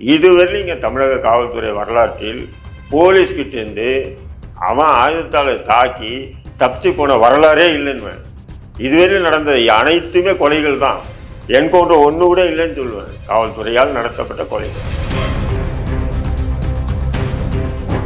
இதுவரையிலும் இங்கே தமிழக காவல்துறை வரலாற்றில் போலீஸ்கிட்டேருந்து அவன் ஆயுதத்தால் தாக்கி தப்பிச்சு போன வரலாறே இல்லைன்னு இதுவரையும் நடந்த அனைத்துமே கொலைகள் தான். என்கவுண்டர் ஒன்று கூட இல்லைன்னு சொல்லுவேன். காவல்துறையால் நடத்தப்பட்ட கொலைகள்.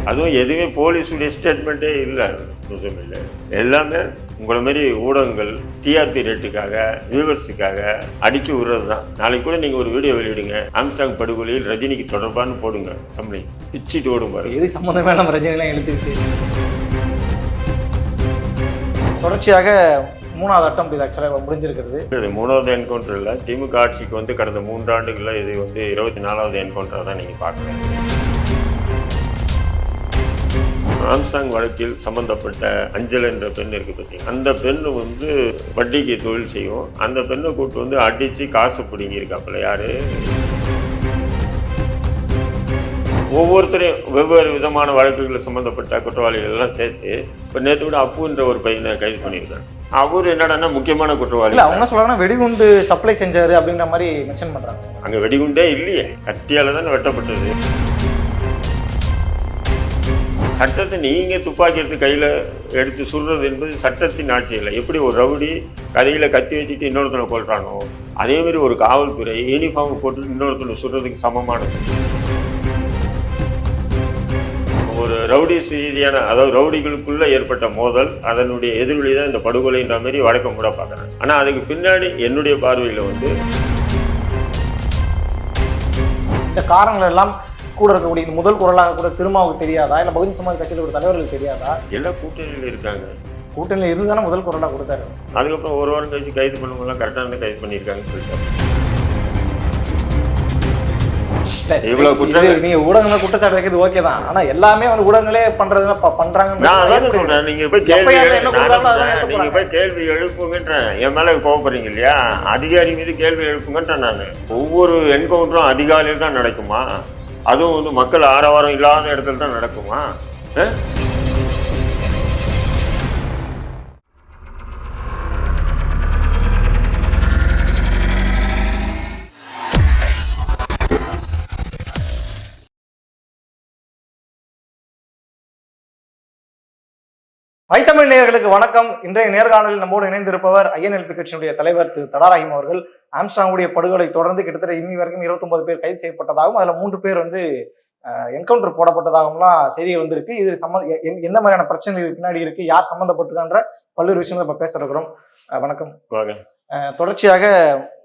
அதுவும் எதுவுமே போலீஸுடைய ஸ்டேட்மெண்ட்டே இல்லை. இல்லை. எல்லாமே உங்களை மாதிரி ஊடகங்கள் டிஆர்பி ரேட்டுக்காக வியூவர்ஸுக்காக அடிச்சு விடுறது தான். நாளைக்கு கூட நீங்கள் ஒரு வீடியோ வெளியிடுங்க. ஆம்ஸ்டாங் படுகொலையில் ரஜினிக்கு தொடர்பான்னு போடுங்க தமிழை பிச்சிட்டு ஓடும் பாருங்க. எது சம்மந்தமே நம்ம ரஜினிலாம் எழுத்துக்கிட்டு தொடர்ச்சியாக மூணாவது அட்டம் இது ஆக்சுவலாக முடிஞ்சிருக்கிறது. இது மூணாவது என்கவுண்டர் இல்லை. திமுக ஆட்சிக்கு வந்து கடந்த மூன்றாண்டுகளில் இது வந்து இருபத்தி நாலாவது என்கவுண்டராக தான் நீங்கள் பார்க்குறேன் ஆம்சாங் வழக்கில் சம்பந்தப்பட்ட அஞ்சல் என்ற பெண் இருக்கு பார்த்தீங்க அந்த பெண் வந்து வட்டிக்கு தொழில் செய்யும். அந்த பெண்ணை கூட்டு வந்து அடித்து காசு பிடுங்கியிருக்காப்புல யாரு? ஒவ்வொருத்தரையும் வெவ்வேறு விதமான வழக்குகளில் சம்மந்தப்பட்ட குற்றவாளிகள் எல்லாம் சேர்த்து இப்போ நேற்று கூட அப்புன்ற ஒரு பையனை கைது பண்ணியிருக்காங்க அவர் என்னடான்னா முக்கியமான குற்றவாளி. அவங்க சொல்றாங்கன்னா வெடிகுண்டு சப்ளை செஞ்சாரு அப்படின்ற மாதிரி மென்ஷன் பண்றாங்க. அங்க வெடிகுண்டே இல்லையே. கத்தியால தானே வெட்டப்பட்டது. சட்டத்தை நீங்கள் துப்பாக்கி எடுத்து கையில் எடுத்து சுடுறது என்பது சட்டத்தின் ஆட்சி இல்லை. எப்படி ஒரு ரவுடி கதையில் கத்தி வச்சுட்டு இன்னொருத்தனை கொள்றானோ அதேமாரி ஒரு காவல்துறை யூனிஃபார்ம் போட்டு இன்னொருத்தனை சுடுறதுக்கு சமமானது ஒரு ரவுடி ரீதியான அதாவது ரவுடிகளுக்குள்ள ஏற்பட்ட மோதல் அதனுடைய எதிரொலி தான் இந்த படுகொலைன்ற மாதிரி வழக்கம் கூட பார்க்குறேன் ஆனால் அதுக்கு பின்னாடி என்னுடைய பார்வையில் வந்து இந்த காரணங்கள் எல்லாம் கூட இருக்கக்கூடிய இந்த முதல் குரலாக கூட திருமாவுக்கு தெரியாதா? இல்லை பகுஜன் சமாஜ் கட்சியில் ஒரு தலைவர்களுக்கு தெரியாதா? எல்லா கூட்டணியில் இருக்காங்க. கூட்டணியில் இருந்தாலும் முதல் குரலாக கொடுத்தாரு. அதுக்கப்புறம் ஒரு வாரம் கழிச்சு கைது பண்ணும்போதெல்லாம் கரெக்டாக இருந்து கைது பண்ணியிருக்காங்கன்னு சொல்லிட்டாங்க. இவ்வளவு குற்றம் இது நீங்க ஊடகங்கள் குற்றச்சாட்டு வைக்கிறது ஓகே தான். ஆனா எல்லாமே வந்து ஊடகங்களே பண்றதுன்னா ப- பண்றாங்கன்னு நான் அதானே சொல்றேன். நீங்க போய் கேள்வி நீங்க. போய் கேள்வி எழுப்புங்கன்றேன். என் மேல கோவப்படுறீங்க இல்லையா? அதிகாரி மீது கேள்வி எழுப்புங்கன்றேன் நான். ஒவ்வொரு என்கவுண்டரும் அதிகாலையில் தான் நடக்குமா? அதுவும் வந்து மக்கள் ஆரவாரம் இல்லாத இடத்துல தான் நடக்குமா? வைத்தமிழ் நேயர்களுக்கு வணக்கம். இன்றைய நேர்காணலில் நம்மோடு இணைந்திருப்பவர் ஐஎன்எல்பி கட்சியினுடைய தலைவர் திரு தடாராகிம் அவர்கள். ஆம்ஸ்டாங்குடைய படுகொலை தொடர்ந்து கிட்டத்தட்ட இன்னி வரைக்கும் 29 பேர் கைது செய்யப்பட்டதாகவும் அதுல மூன்று பேர் வந்து என்கவுண்டர் போடப்பட்டதாகவும்லாம் செய்திகள் வந்திருக்கு. இது சம்ம எ- எ- என்ன மாதிரியான பிரச்சனை இது பின்னாடி இருக்கு யார் சம்மந்தப்பட்டிருக்கான்ற பல்வேறு விஷயங்களை இப்போ பேச இருக்கிறோம் வணக்கம். தொடர்ச்சியாக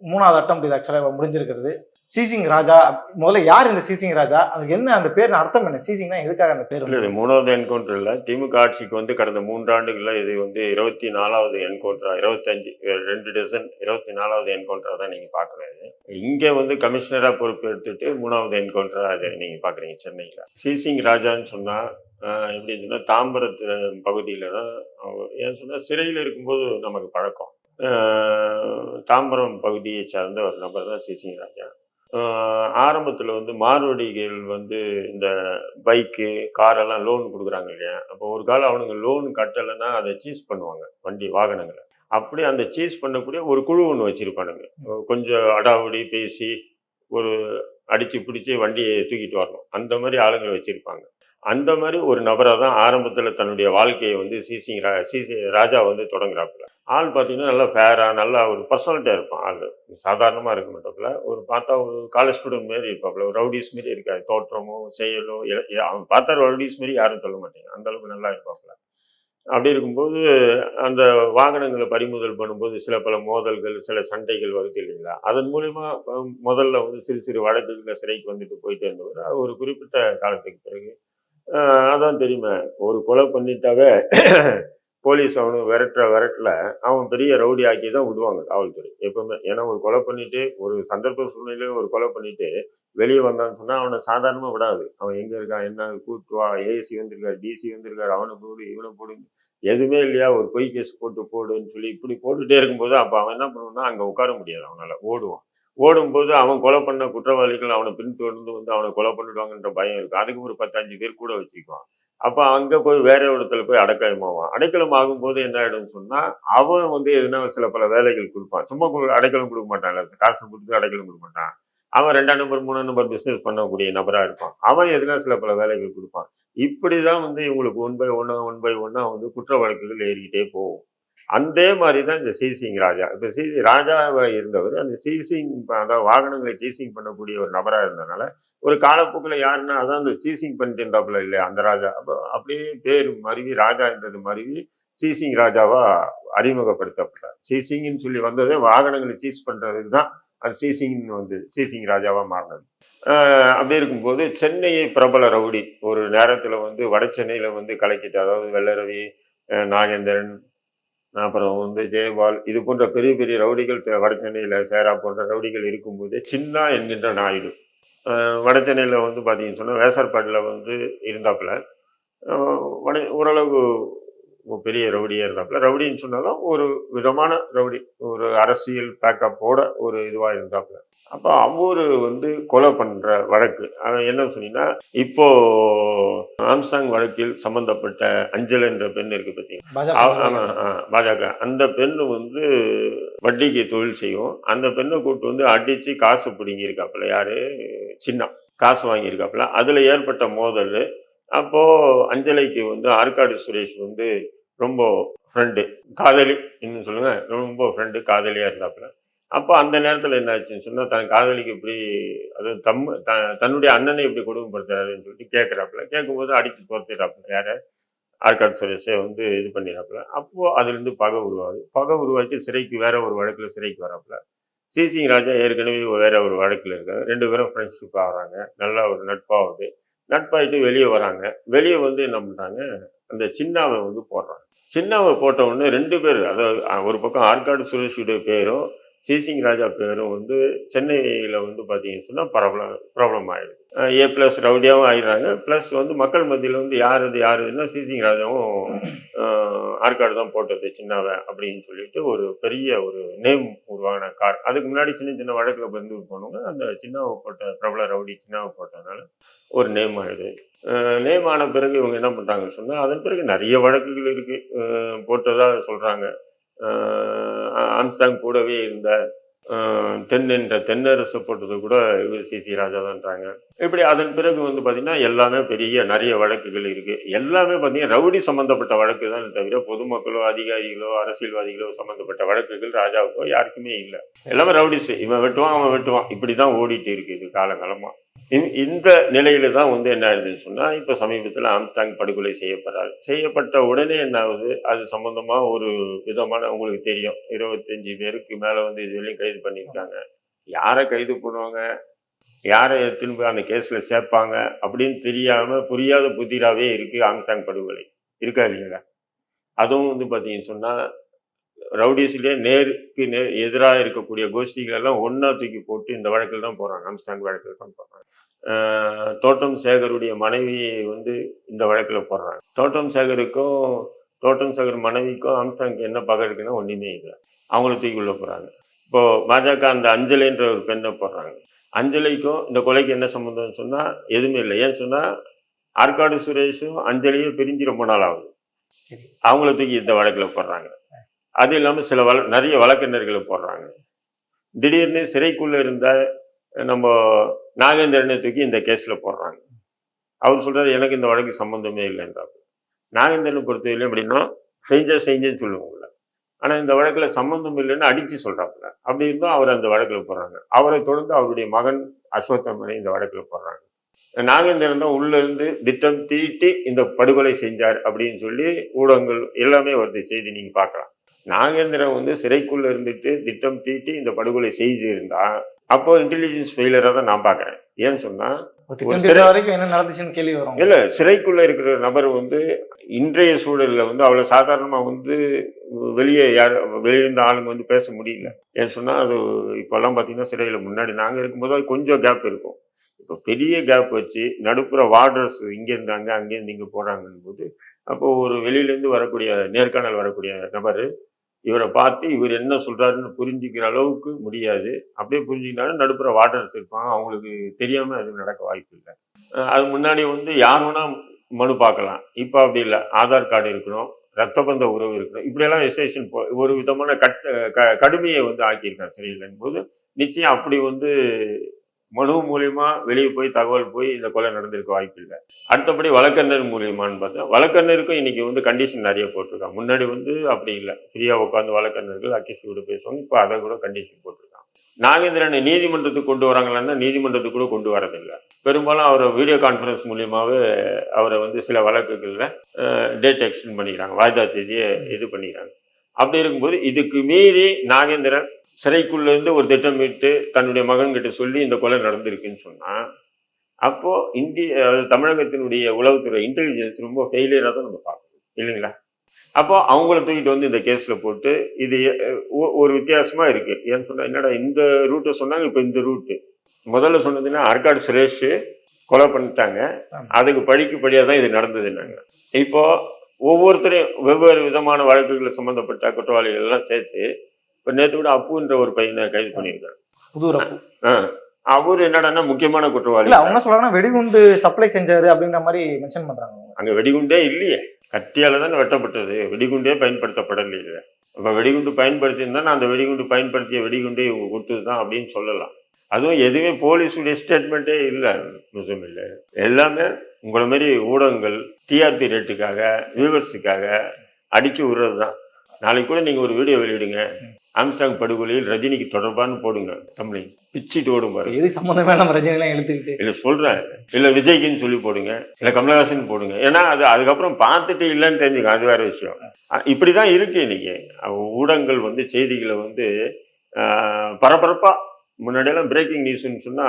மூணாவது அட்டம் இது ஆக்சுவலாக முடிஞ்சிருக்கிறது. சீசிங் ராஜா முதல்ல யார் இந்த சீசிங் ராஜா? அதுக்கு என்ன அந்த பேர் அர்த்தம் என்ன? சீசிங்னா எதுக்காக அந்த பேர் இல்ல மூணாவது என்கவுண்டர் இல்ல. திமுக ஆட்சிக்கு வந்து கடந்த மூன்றாண்டுகள்ல இது வந்து இருபத்தி நாலாவது என்கவுண்டரா இருபத்தஞ்சு ரெண்டு டசன் இருபத்தி நாலாவது என்கவுண்டரா தான் நீங்க பாக்குறது இங்க வந்து கமிஷனரா பொறுப்பு எடுத்துட்டு மூணாவது என்கவுண்டரா அதை நீங்க பாக்குறீங்க சென்னையில. சிசிங் ராஜான்னு சொன்னா ஆஹ் எப்படி சொன்னா தாம்பரத்து பகுதியில தான் ஏன் சொன்னா சிறையில் இருக்கும்போது நமக்கு பழக்கம். தாம்பரம் பகுதியை சார்ந்த ஒரு நபர் தான் சிசிங் ராஜா. ஆரம்பத்தில் வந்து மார்வடிகள் வந்து இந்த பைக்கு காரெல்லாம் லோன் கொடுக்குறாங்க இல்லையா? அப்போ ஒரு காலம் அவனுங்க லோன் கட்டலைன்னா அதை சீஸ் பண்ணுவாங்க வண்டி வாகனங்களை. அப்படி அந்த சீஸ் பண்ணக்கூடிய ஒரு குழு ஒன்று வச்சுருப்பானுங்க. கொஞ்சம் அடாவடி பேசி ஒரு அடித்து பிடிச்சி வண்டியை தூக்கிட்டு வரணும். அந்த மாதிரி ஆளுங்களை வச்சுருப்பாங்க. அந்த மாதிரி ஒரு நபராக தான் ஆரம்பத்தில் தன்னுடைய வாழ்க்கையை வந்து சிசிங் ரா சிசி ராஜா வந்து தொடங்குறாப்புல. ஆள் பார்த்தீங்கன்னா நல்லா ஃபேராக நல்லா ஒரு பர்சனாலிட்டியாக இருப்பான் ஆள். சாதாரணமாக இருக்க மாட்டாப்புல ஒரு பார்த்தா ஒரு காலேஜ் ஸ்டூடெண்ட் மாரி இருப்பாப்புல ஒரு ரவுடிஸ் மாரி இருக்காது. தோற்றமோ செயலோ அவன் பார்த்தா ரவுடிஸ் மாரி யாரும் சொல்ல மாட்டாங்க. அந்த அளவுக்கு நல்லா இருப்பாப்புல அப்படி இருக்கும்போது அந்த வாகனங்களை பறிமுதல் பண்ணும்போது சில பல மோதல்கள் சில சண்டைகள் வருது இல்லைங்களா? அதன் மூலிமா முதல்ல வந்து சிறு சிறு வழக்குகளில் சிறைக்கு வந்துட்டு போயிட்டு இருந்தவர். ஒரு குறிப்பிட்ட காலத்துக்கு பிறகு அதான் தெரியுமே ஒரு கொலை பண்ணிட்டாவே போலீஸ் அவனு விரட்டுற விரட்டல அவன் பெரிய ரவுடி ஆக்கி தான் விடுவாங்க காவல்துறை. எப்பவுமே. ஏன்னா ஒரு கொலை பண்ணிட்டு ஒரு சந்தர்ப்ப சூழ்நிலையில ஒரு கொலை பண்ணிட்டு வெளியே வந்தான்னு சொன்னால் அவனை சாதாரணமாக விடாது. அவன் எங்கே இருக்கான் என்ன கூட்டுவா ஏசி வந்திருக்காரு டிசி வந்திருக்காரு அவனை போடு இவனை போடு எதுவுமே இல்லையா? ஒரு பொய் கேஸ் போட்டு போடுன்னு சொல்லி இப்படி போட்டுகிட்டே இருக்கும்போது அப்போ அவன் என்ன பண்ணுவான்னா அங்கே உட்கார முடியாது அவனால். ஓடுவான். ஓடும்போது அவன் கொலை பண்ண குற்றவாளிகள் அவனை பின்தொடர்ந்து வந்து அவனை கொலை பண்ணிடுவாங்கன்ற பயம் இருக்கும் அதுக்கு ஒரு பத்தஞ்சு பேர் கூட வச்சுக்குவான். அப்போ அங்கே போய் வேற இடத்துல போய் அடைக்கலம் ஆவான் அடைக்கலம் ஆகும்போது என்ன ஆகிடும்னு சொன்னால் அவன் வந்து எதுனா சில பல வேலைகள் கொடுப்பான். சும்மா அடைக்கலம் கொடுக்க மாட்டான். காசு கொடுத்து அடைக்கலம் கொடுக்க மாட்டான். அவன் ரெண்டாம் நம்பர் மூணாம் நம்பர் பிஸ்னஸ் பண்ணக்கூடிய நபராக இருப்பான். அவன் எதுனா சில பல வேலைகள் கொடுப்பான். இப்படி தான் வந்து இவங்களுக்கு ஒன் பை ஒன்னா ஒன் பை ஒன்னாக வந்து குற்ற வழக்குகள் ஏறிக்கிட்டே போகும். அந்த மாதிரி தான் இந்த சீசிங் ராஜா. இப்போ சி ராஜாவாக இருந்தவர் அந்த சீசிங் அதாவது வாகனங்களை சீசிங் பண்ணக்கூடிய ஒரு நபராக இருந்தனால ஒரு காலப்போக்கில் யாருன்னா அதான் அந்த சீசிங் பண்ணிட்டு இருந்தாப்புல இல்லையா அந்த ராஜா. அப்போ அப்படியே பேர் மருவி ராஜான்றது மருவி சீசிங் ராஜாவாக அறிமுகப்படுத்தப்பட்டார். சீசிங்னு சொல்லி வந்ததே வாகனங்களை சீஸ் பண்ணுறதுக்கு தான் அது சீசிங்னு வந்து சீசிங் ராஜாவாக மாறினது. அப்படி இருக்கும்போது சென்னையை பிரபல ரவுடி ஒரு நேரத்தில் வந்து வட சென்னையில் வந்து கலக்கிட்டு அதாவது வெள்ளரவி நாகேந்திரன் அப்புறம் வந்து ஜெயபால் இது போன்ற பெரிய பெரிய ரவுடிகள் தெ- வட சென்னையில் சேரா போன்ற ரவுடிகள் இருக்கும்போது சின்னா என்கின்ற நாயுடு. வட சென்னையில் வந்து பார்த்தீங்கன்னு சொன்னால் வேசார்பாட்டில் வந்து இருந்தாப்புல. வட ஓரளவு பெரிய ரவுடியாக இருந்தாப்புல. ரவுடின்னு சொன்னாலும் ஒரு விதமான ரவுடி ஒரு அரசியல் பேக்கப்போட ஒரு இதுவாக இருந்தாப்புல. அப்போ அவரு வந்து கொலை பண்ணுற வழக்கு. அவன் என்ன சொன்னீங்கன்னா இப்போ ஆம்சாங் வழக்கில் சம்பந்தப்பட்ட அஞ்சல் என்ற பெண் இருக்கு பார்த்தீங்க ஆ- ஆமா, பாஜக. அந்த பெண்ணு வந்து வட்டிக்கு தொழில் செய்யும். அந்த பெண்ணை கூட்டு வந்து அடிச்சு காசு பிடுங்கியிருக்காப்புல யாரு? சின்ன. காசு வாங்கியிருக்காப்புல. அதுல ஏற்பட்ட மோதல். அப்போ அஞ்சலிக்கு வந்து ஆற்காடு சுரேஷ் வந்து ரொம்ப ஃப்ரெண்டு காதலி. இன்னும் சொல்லுங்க ரொம்ப ஃப்ரெண்டு காதலியா இருந்தாப்புல. அப்போ அந்த நேரத்தில் என்ன ஆச்சுன்னு சொன்னால் தன் காதலிக்கு இப்படி அது தம் த தன்னுடைய அண்ணனை இப்படி கொடுமைப்படுத்துறாருன்னு சொல்லிட்டு கேட்குறாப்புல கேட்கும்போது அடித்து துரத்திடுறாப்புல. யாரை? ஆற்காடு சுரேஷை வந்து இது பண்ணிடுறாப்புல. அப்போது அதுலேருந்து பகை உருவாகுது. பகை உருவாக்கி சிறைக்கு வேற ஒரு வழக்கில் சிறைக்கு வராப்புல. சிசிங் ராஜா ஏற்கனவே வேற ஒரு வழக்கில் இருக்காங்க. ரெண்டு பேரும் ஃப்ரெண்ட்ஷிப் ஆகிறாங்க. நல்லா ஒரு நட்பாகுது. நட்பாயிட்டு வெளியே வராங்க. வெளியே வந்து என்ன பண்ணுறாங்க அந்த சின்னாவை வந்து போடுறாங்க. சின்னாவை போட்ட உடனே ரெண்டு பேர் அதாவது ஒரு பக்கம் ஆற்காடு சுரேஷுடைய பேரும் சிசிங் ராஜா பேரும் வந்து சென்னையில் வந்து பார்த்தீங்கன்னு சொன்னால் ப்ராப்ளம் ப்ராப்ளம் ஆகிடுது ஏ ப்ளஸ் ரவுடியாகவும் ஆயிடுறாங்க. ப்ளஸ் வந்து மக்கள் மத்தியில் வந்து யார் இது யார் இதுன்னா சிசிங் ராஜாவும் ஆற்காடு தான் போட்டது சின்னாவை அப்படின்னு சொல்லிட்டு ஒரு பெரிய ஒரு நேம் உருவான கார் அதுக்கு முன்னாடி சின்ன சின்ன வழக்கில் வந்து போனவங்க அந்த சின்னாவை போட்ட பிரபல ரவுடி சின்னாவை போட்டதுனால ஒரு நேம் ஆயிடுது. நேம் ஆன பிறகு இவங்க என்ன பண்ணுறாங்கன்னு சொன்னால் அதன் பிறகு நிறைய வழக்குகள் இருக்குது போட்டதாக சொல்கிறாங்க ஆம்ஸ்டாங் கூடவே இருந்த தென் என்ற தென்னரசு போட்டது கூட இவர் சி ராஜா தான்றாங்க இப்படி அதன் பிறகு வந்து பார்த்திங்கன்னா எல்லாமே பெரிய நிறைய வழக்குகள் இருக்குது எல்லாமே பார்த்தீங்கன்னா ரவுடி சம்மந்தப்பட்ட வழக்கு தான் தவிர பொதுமக்களோ அதிகாரிகளோ அரசியல்வாதிகளோ சம்மந்தப்பட்ட வழக்குகள் ராஜாவுக்கோ யாருக்குமே இல்லை. எல்லாமே ரவுடிஸ். இவன் வெட்டுவான் அவன் வெட்டுவான். இப்படி தான் ஓடிட்டு இருக்கு இது இந்த- இந்த நிலையில தான் வந்து என்ன ஆகுதுன்னு சொன்னால் இப்போ சமீபத்தில் ஆம்ஸ்டாங் படுகொலை செய்யப்படுறாரு செய்யப்பட்ட உடனே என்ன ஆகுது? அது சம்பந்தமாக ஒரு விதமான உங்களுக்கு தெரியும். இருபத்தஞ்சி பேருக்கு மேலே வந்து இதுவரையும் கைது பண்ணியிருக்காங்க. யாரை கைது பண்ணுவாங்க? யாரை எடுத்துன்னு அந்த கேஸில் சேர்ப்பாங்க? அப்படின்னு தெரியாமல் புரியாத புதிராகவே இருக்குது ஆம்ஸ்டாங் படுகொலை. இருக்கா இல்லைங்களா அதுவும் வந்து பார்த்தீங்கன்னு சொன்னால் ரவுடிஸ்லேயே நேருக்கு நேர் எதிராக இருக்கக்கூடிய கோஷ்டிகள் எல்லாம் ஒன்றா தூக்கி போட்டு இந்த வழக்கில் தான் போகிறாங்க ஆம்ஸ்டாங் வழக்கில் தான் போடுறாங்க. ஆஹ் தோட்டம் சேகருடைய மனைவியை வந்து இந்த வழக்கில் போடுறாங்க. தோட்டம் சேகருக்கும் தோட்டம் சேகர் மனைவிக்கும் ஆம்ஸ்டாங்க்கு என்ன பகை இருக்குன்னா ஒன்றுமே இல்லை. அவங்கள தூக்கி உள்ள போகிறாங்க இப்போ பாஜக அந்த அஞ்சலின்ற ஒரு பெண்ணை போடுறாங்க. அஞ்சலிக்கும் இந்த கொலைக்கு என்ன சம்மந்தம்னு சொன்னால் எதுவுமே இல்லை. ஏன்னு சொன்னால் ஆற்காடு சுரேஷும் அஞ்சலியும் பிரிஞ்சு ரொம்ப நாள் ஆகுது. அவங்கள தூக்கி இந்த வழக்கில் போடுறாங்க. அது இல்லாமல் சில வழ நிறைய வழக்கறிஞர்களை போடுறாங்க. திடீர்னு சிறைக்குள்ளே இருந்த நம்ம நாகேந்திரனை தூக்கி இந்த கேஸில் போடுறாங்க. அவர் சொல்கிறார் எனக்கு இந்த வழக்கு சம்மந்தமே இல்லைன்றார் நாகேந்திரனை பொறுத்தவரையிலும் எப்படின்னா செஞ்சா செஞ்சேன்னு சொல்லுவாங்கல்ல. ஆனால் இந்த வழக்கில் சம்மந்தம் இல்லைன்னு அடித்து சொல்கிறாப்புல அப்படி இருந்தும் அவர் அந்த வழக்கில் போடுறாங்க. அவரை தொடர்ந்து அவருடைய மகன் அஸ்வத்தமனை இந்த வழக்கில் போடுறாங்க. நாகேந்திரன் தான் உள்ளேருந்து திட்டம் தீட்டி இந்த படுகொலை செஞ்சார் அப்படின்னு சொல்லி ஊடகங்கள் எல்லாமே வருது செய்தி நீங்கள் பார்க்கலாம். நாகேந்திரன் வந்து சிறைக்குள்ள இருந்துட்டு திட்டம் தீட்டி இந்த படுகொலை செய்திருந்தா அப்போ இன்டெலிஜென்ஸ் ஃபெயிலராக தான் நான் பார்க்குறேன். ஏன்னு சொன்னா ஒரு திட்டம் தீட்டுற வரைக்கும் என்ன நடந்துச்சுன்னு கேள்வி வரும். இல்ல சிறைக்குள்ள இருக்கிற நபர் வந்து இன்றைய சூழல்ல வந்து அவ்வளவு சாதாரணமா வந்து வெளியே யார் வெளியிருந்த ஆளுங்க வந்து பேச முடியல. ஏன்னு சொன்னா அது இப்பெல்லாம் பாத்தீங்கன்னா சிறையில முன்னாடி நாங்க இருக்கும்போது அது கொஞ்சம் கேப் இருக்கும். இப்போ பெரிய கேப் வச்சு நடுப்புற வார்டர்ஸ் இங்க இருந்தாங்க அங்கேருந்து இங்க போறாங்கன்னு போது அப்போ ஒரு வெளியிலேருந்து வரக்கூடிய நேர்காணல் வரக்கூடிய நபர் இவரை பார்த்து இவர் என்ன சொல்கிறாருன்னு புரிஞ்சுக்கிற அளவுக்கு முடியாது. அப்படியே புரிஞ்சுக்கிட்டாலும் நடுப்புற வாட்டர்ஸ் இருப்பாங்க. அவங்களுக்கு தெரியாமல் அது நடக்க வாய்ப்பு இல்லை. அது முன்னாடி வந்து யார் வேணால் மனு பார்க்கலாம். இப்போ அப்படி இல்லை. ஆதார் கார்டு இருக்கணும் ரத்த பந்த உறவு இருக்கணும். இப்படியெல்லாம் எஸ்டேஷன் ஒரு விதமான கட் க கடுமையை வந்து ஆக்கியிருக்காங்க சிறையில்லைன்னு போது நிச்சயம் அப்படி வந்து மனு மூலியமா வெளியே போய் தகவல் போய் இந்த கொலை நடந்திருக்க வாய்ப்பு இல்லை. அடுத்தபடி வழக்கறிஞர் மூலியமான்னு பார்த்தா வழக்கறிஞருக்கும் இன்னைக்கு வந்து கண்டிஷன் நிறைய போட்டிருக்காங்க. முன்னாடி வந்து அப்படி இல்லை. ஃப்ரீயா உட்காந்து வழக்கறிஞர்கள் அக்கிஸ் கூட பேசுவாங்க. இப்போ அதை கூட கண்டிஷன் போட்டிருக்காங்க. நாகேந்திரனை நீதிமன்றத்துக்கு கொண்டு வராங்களான்னா நீதிமன்றத்துக்கு கூட கொண்டு வரதில்லை. பெரும்பாலும் அவரை வீடியோ கான்ஃபரன்ஸ் மூலியமாவே அவரை வந்து சில வழக்குகளில் டேட் எக்ஸ்டெண்ட் பண்ணிக்கிறாங்க. வாய்தா தேதியை இது பண்ணிக்கிறாங்க. அப்படி இருக்கும்போது இதுக்கு மீறி நாகேந்திரன் சிறைக்குள்ள இருந்து ஒரு திட்டமிட்டு தன்னுடைய மகன்கிட்ட சொல்லி இந்த கொலை நடந்திருக்குன்னு சொன்னா அப்போ இந்திய தமிழகத்தினுடைய உளவுத்துறை இன்டெலிஜென்ஸ் ரொம்ப ஃபெயிலியராக தான் நம்ம பார்க்கணும். இல்லைங்களா? அப்போ அவங்கள தூக்கிட்டு வந்து இந்த கேஸ்ல போட்டு இது ஒரு வித்தியாசமா இருக்கு. ஏன்னு சொன்னா என்னடா இந்த ரூட்டை சொன்னாங்க இப்போ இந்த ரூட்டு முதல்ல சொன்னதுன்னா ஆற்காடு சுரேஷ் கொலை பண்ணிட்டாங்க. அதுக்கு படிக்கு படியாக தான் இது நடந்ததுன்னாங்க இப்போ ஒவ்வொருத்தரையும் வெவ்வேறு விதமான வழக்குகளில் சம்மந்தப்பட்ட குற்றவாளிகள் எல்லாம் சேர்த்து இப்போ நேற்று கூட அப்புன்ற ஒரு பையனை கைது பண்ணியிருக்காங்க புது ரப்பு ஆ. அவர் என்னடான்னா முக்கியமான குற்றவாளி. இல்ல அவங்க சொல்றாங்கன்னா வெடிகுண்டு சப்ளை செஞ்சாரு அப்படின்ற மாதிரி மென்ஷன் பண்றாங்க. அங்க வெடிகுண்டே இல்லையே. கத்தியால தானே வெட்டப்பட்டது. வெடிகுண்டே பயன்படுத்தப்படலையே. அப்ப வெடிகுண்டு பயன்படுத்தியிருந்தா நான் அந்த வெடிகுண்டு பயன்படுத்திய வெடிகுண்டே இவங்க கொடுத்தது தான் அப்படின்னு சொல்லலாம். அதுவும் எதுவுமே போலீஸுடைய ஸ்டேட்மெண்ட்டே இல்லை இல்லை. எல்லாமே உங்களை மாதிரி ஊடகங்கள் டிஆர்பி ரேட்டுக்காக வியூவர்ஸுக்காக அடிச்சு விடுறது தான் நாளைக்கு கூட நீங்கள் ஒரு வீடியோ வெளியிடுங்க. ஆம்ஸ்டாங் படுகொலையில் ரஜினிக்கு தொடர்பான்னு போடுங்க தமிழ். பிச்சிட்டு ஓடும் பாருங்க. எது சம்மந்தமே நம்ம ரஜினி எல்லாம் எடுத்துக்கிட்டு இல்ல சொல்றேன். இல்ல விஜய்க்குன்னு சொல்லி போடுங்க. இல்ல கமலஹாசன் போடுங்க. ஏன்னா அது அதுக்கப்புறம் பார்த்துட்டு இல்லைன்னு தெரிஞ்சுக்க அது வேற விஷயம். அஹ் இப்படிதான் இருக்கு இன்னைக்கு. அஹ் ஊடகங்கள் வந்து செய்திகளை வந்து ஆஹ், பரபரப்பா முன்னாடியெல்லாம் பிரேக்கிங் நியூஸ்னு சொன்னா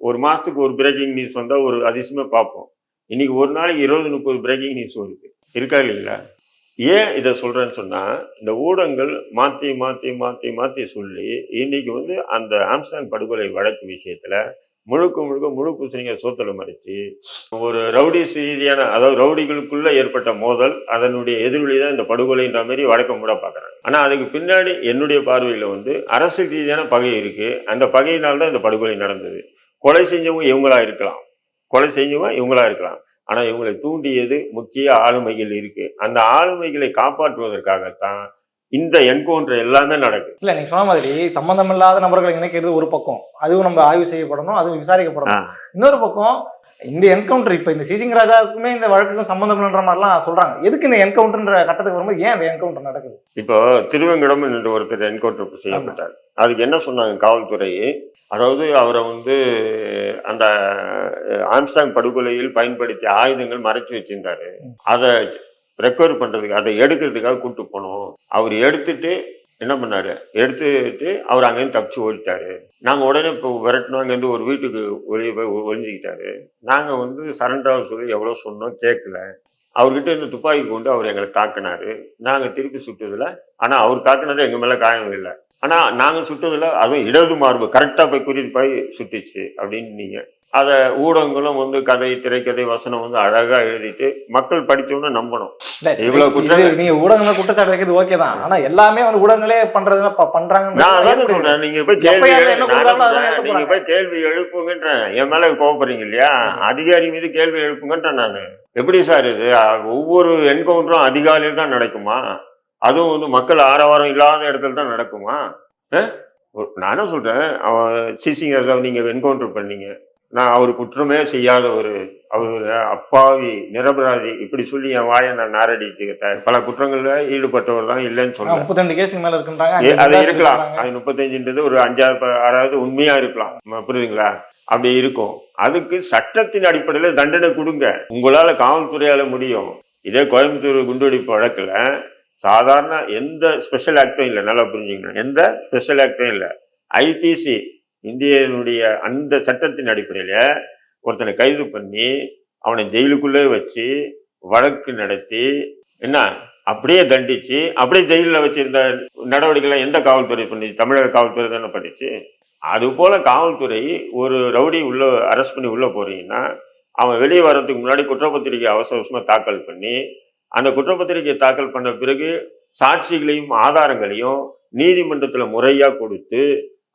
ஒரு மாசத்துக்கு ஒரு பிரேக்கிங் நியூஸ் வந்தா ஒரு அதிசயமா பார்ப்போம். இன்னைக்கு ஒரு நாளைக்கு இருபது முப்பது பிரேக்கிங் நியூஸ் வருது. இருக்கா இல்லைங்களா? ஏன் இதை சொல்கிறேன்னு சொன்னால் இந்த ஊடகங்கள் மாற்றி மாற்றி மாற்றி மாற்றி சொல்லி இன்னைக்கு வந்து அந்த ஆம்ஸ்டாங் படுகொலை வழக்கு விஷயத்தில் முழுக்க முழுக்க முழு பூசணிங்க சோத்தலை மறைச்சு ஒரு ரவுடி ரீதியான அதாவது ரவுடிகளுக்குள்ளே ஏற்பட்ட மோதல் அதனுடைய எதிரொலி தான் இந்த படுகொலைன்ற மாதிரி வழக்கம் கூட பார்க்குறாங்க. ஆனால் அதுக்கு பின்னாடி என்னுடைய பார்வையில் வந்து அரசு ரீதியான பகை இருக்குது அந்த பகையினால் தான் இந்த படுகொலை நடந்தது. கொலை செஞ்சவங்க இவங்களா இருக்கலாம். கொலை செஞ்சவங்க இவங்களா இருக்கலாம். ஆனா இவங்களை தூண்டியது முக்கிய ஆளுமைகள் இருக்கு. அந்த ஆளுமைகளை காப்பாற்றுவதற்காகத்தான் இந்த என்கவுண்டர் எல்லாமே நடக்குது. இல்ல நீங்க சொன்ன மாதிரி சம்பந்தம் இல்லாத நபர்களை இணைக்கிறது ஒரு பக்கம். அதுவும் நம்ம ஆய்வு செய்யப்படணும் அதுவும் விசாரிக்கப்படணும். இன்னொரு பக்கம் இந்த என்கவுண்டர் இப்ப இந்த சிசிங் ராஜாவுக்குமே இந்த வழக்குக்கும் சம்பந்தம் இல்லைன்ற மாதிரிலாம் சொல்றாங்க. எதுக்கு இந்த என்கவுண்டர்ன்ற கட்டத்துக்கு வரும்போது ஏன் இந்த என்கவுண்டர் நடக்குது? இப்போ திருவங்கடம் என்று ஒருத்தர் என்கவுண்டர் செய்யப்பட்டார். அதுக்கு என்ன சொன்னாங்க காவல்துறை? அதாவது அவரை வந்து அந்த ஆம்ஸ்டாங் படுகொலையில் பயன்படுத்திய ஆயுதங்கள் மறைச்சு வச்சிருந்தாரு. அதை ரெக்கவர் பண்றதுக்கு அதை எடுக்கிறதுக்காக கூட்டு போனோம். அவர் எடுத்துட்டு என்ன பண்ணாரு? எடுத்துட்டு அவர் அங்கேருந்து தப்பிச்சு ஓடிட்டாரு. நாங்கள் உடனே இப்போ விரட்டினோம் அங்கேருந்து ஒரு வீட்டுக்கு வெளியே போய் ஒழிஞ்சிக்கிட்டாரு நாங்கள் வந்து சரண்டாக சொல்லி எவ்வளோ சொன்னோம் கேட்கல. அவர்கிட்ட இருந்து துப்பாக்கி கொண்டு அவர் எங்களை தாக்கினார். நாங்கள் திருப்பி சுட்டதில் ஆனால் அவர் தாக்குனது எங்கள் மேலே காயம் இல்லை. ஆனால் நாங்கள் சுட்டதில் அதுவும் இடது மார்பு. கரெக்டாக போய் குறித்து போய் சுட்டுச்சு அப்படின்னு நீங்கள் அதை ஊடகங்களும் வந்து கதை திரைக்கதை வசனம் வந்து அழகாக எழுதிட்டு மக்கள் படித்தோன்னு நம்பணும். இவ்வளவு குற்றம் நீங்க ஊடகங்கள் குற்றச்சாட்டு வைக்கிறது ஓகே தான். ஆனா எல்லாமே வந்து ஊடகங்களே பண்றதுன்னா ப- பண்றாங்க நான் அதானே சொல்றேன். நீங்க போய் கேள்வி நானும் நீங்க. போய் கேள்வி எழுப்புங்கன்றேன். என் மேல கோவப்படுறீங்க இல்லையா? அதிகாரி மீது கேள்வி எழுப்புங்கன்றேன் நானு. எப்படி சார் இது? ஒவ்வொரு என்கவுண்டரும் அதிகாலையில் தான் நடக்குமா? அதுவும் வந்து மக்கள் ஆரவாரம் இல்லாத இடத்துல தான் நடக்குமா? அஹ்? ஒரு- நான் என்ன சொல்றேன்? அவன் சிசிங் நீங்க என்கவுண்டர் பண்ணீங்க. நான் அவர் குற்றமே செய்யாத ஒரு அவர் அப்பாவி நிரபராதி இப்படி சொல்லி என் வாயை நான் நாரடிச்சுக்கிட்டேன் பல குற்றங்கள்ல ஈடுபட்டவர் தான் இல்லைன்னு ரெண்டு கேஸுக்கு மேல இருக்குன்றாங்க. அது இருக்கலாம். அது முப்பத்தஞ்சுன்றது ஒரு அஞ்சாறு ப- அதாவது உண்மையா இருக்கலாம். புரியுதுங்களா? அப்படி இருக்கும். அதுக்கு சட்டத்தின் அடிப்படையில் தண்டனை கொடுங்க. உங்களால காவல்துறையால முடியும். இதே கோயம்புத்தூர் குண்டுவெடிப்பு வழக்குல சாதாரண எந்த ஸ்பெஷல் ஆக்டும் இல்லை. நல்லா புரிஞ்சுக்கணும். எந்த ஸ்பெஷல் ஆக்டும் இல்லை. ஐபிசி இந்தியனுடைய அந்த சட்டத்தின் அடிப்படையில் ஒருத்தனை கைது பண்ணி அவனை ஜெயிலுக்குள்ளே வச்சு வழக்கு நடத்தி என்ன? அப்படியே தண்டிச்சு அப்படியே ஜெயிலில் வச்சிருந்த நடவடிக்கைகளை எந்த காவல்துறை பண்ணிச்சு தமிழக காவல்துறை தானே பண்ணிச்சு? அது போல காவல்துறை ஒரு ரவுடி உள்ள அரெஸ்ட் பண்ணி உள்ள போறீங்கன்னா அவன் வெளியே வர்றதுக்கு முன்னாடி குற்றப்பத்திரிகை அவசர அவசரமாக தாக்கல் பண்ணி அந்த குற்றப்பத்திரிகையை தாக்கல் பண்ண பிறகு சாட்சிகளையும் ஆதாரங்களையும் நீதிமன்றத்தில் முறையாக கொடுத்து